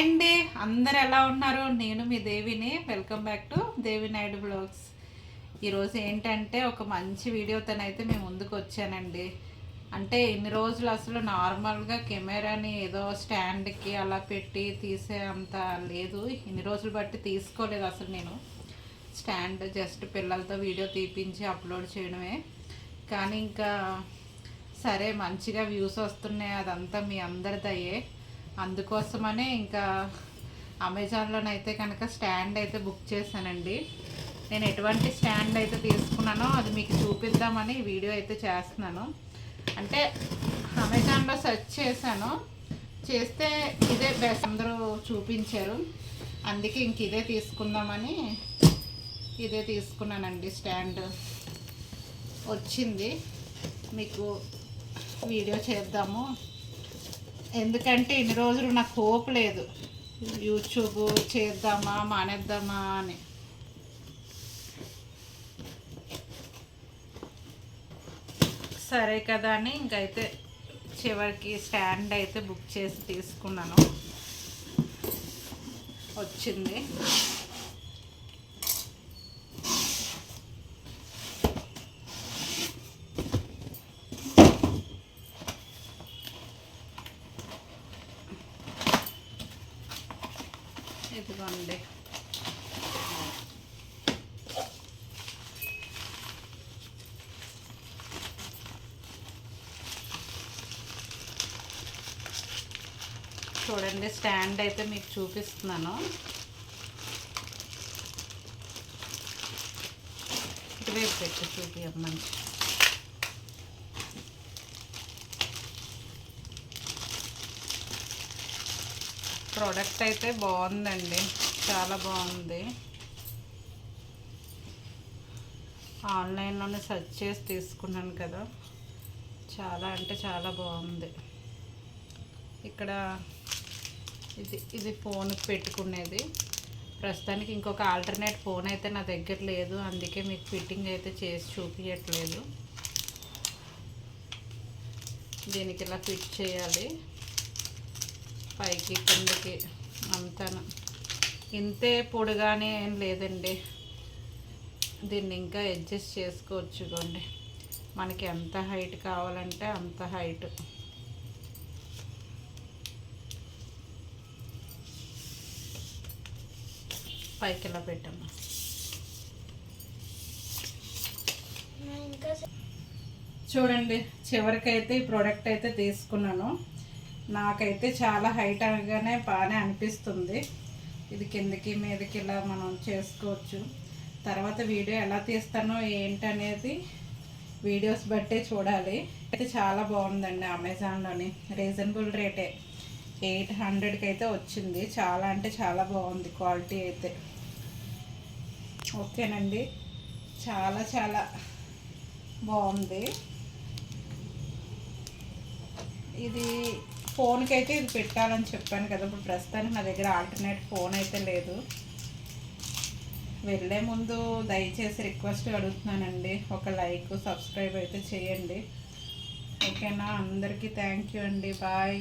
అండి. అందరు ఎలా ఉన్నారు? నేను మీ దేవిని. Welcome back to Devi Naidu blogs ఈరోజు ఏంటంటే ఒక మంచి వీడియోతోనైతే మేము ముందుకు వచ్చానండి. అంటే ఇన్ని రోజులు అసలు నార్మల్గా కెమెరాని ఏదో స్టాండ్కి అలా పెట్టి తీసే అంత లేదు. ఇన్ని రోజులు బట్టి తీసుకోలేదు అసలు నేను. స్టాండ్ జస్ట్ పిల్లలతో వీడియో తీపించి అప్లోడ్ చేయడమే. కానీ ఇంకా సరే మంచిగా వ్యూస్ వస్తున్నాయి. అదంతా మీ అందరిదయ్యే అందుకోసమనే ఇంకా అమెజాన్లోనైతే కనుక స్టాండ్ అయితే బుక్ చేశానండి. నేను ఎటువంటి స్టాండ్ అయితే తీసుకున్నానో అది మీకు చూపిద్దామని వీడియో అయితే చేస్తున్నాను. అంటే అమెజాన్లో సెర్చ్ చేశాను. చేస్తే ఇదే బెస్ట్ అందరూ చూపించారు. అందుకే ఇంక ఇదే తీసుకుందామని ఇదే తీసుకున్నానండి స్టాండ్. వచ్చింది. మీకు వీడియో చేద్దాము. ఎందుకంటే ఇన్ని రోజులు నాకు హోప్ లేదు. యూట్యూబ్ చేద్దామా మానేద్దామా అని. సరే కదా అని ఇంకైతే చివరికి స్టాండ్ అయితే బుక్ చేసి తీసుకున్నాను. వచ్చింది. ఇదిగోండి చూడండి స్టాండ్ అయితే మీకు చూపిస్తున్నాను. ఇటువైపు పెట్టి చూపించమ్మని ప్రోడక్ట్ అయితే బాగుందండి. చాలా బాగుంది. ఆన్లైన్లోనే సెర్చ్ చేసి తీసుకున్నాను కదా. చాలా అంటే చాలా బాగుంది. ఇక్కడ ఇది ఇది ఫోన్కి పెట్టుకునేది. ప్రస్తుతానికి ఇంకొక ఆల్టర్నేట్ ఫోన్ అయితే నా దగ్గర లేదు. అందుకే మీకు ఫిట్టింగ్ అయితే చేసి చూపించట్లేదు దీనికి ఇలా ఫిట్ చేయాలి. పైకి కిందకి అంతాను. ఇంతే పొడిగానే ఏం లేదండి. దీన్ని ఇంకా అడ్జస్ట్ చేసుకోవచ్చు కొండి మనకి ఎంత హైట్ కావాలంటే అంత హైట్. పైకి ఇలా పెట్టమ్మా. చూడండి చివరికైతే ఈ ప్రోడక్ట్ అయితే తీసుకున్నాను. నాకైతే చాలా హైట్ అనగానే బాగానే అనిపిస్తుంది. ఇది కిందకి మీదకి ఇలా మనం చేసుకోవచ్చు. తర్వాత వీడియో ఎలా తీస్తానో ఏంటనేది వీడియోస్ బట్టే చూడాలి. అయితే చాలా బాగుందండి అమెజాన్లోని. రీజనబుల్ రేటే. ఎయిట్ హండ్రెడ్కి అయితే వచ్చింది. చాలా అంటే చాలా బాగుంది క్వాలిటీ అయితే. ఓకేనండి. చాలా చాలా బాగుంది. ఇది ఫోన్కి అయితే ఇది పెట్టాలని చెప్పాను కదా ఇప్పుడు ప్రస్తుతానికి నా దగ్గర ఆల్టర్నేట్ ఫోన్ అయితే లేదు. వెళ్ళే ముందు దయచేసి రిక్వెస్ట్ అడుగుతున్నానండి ఒక లైక్ సబ్స్క్రైబ్ అయితే చేయండి. ఓకేనా? అందరికీ థ్యాంక్ యూ అండి బాయ్.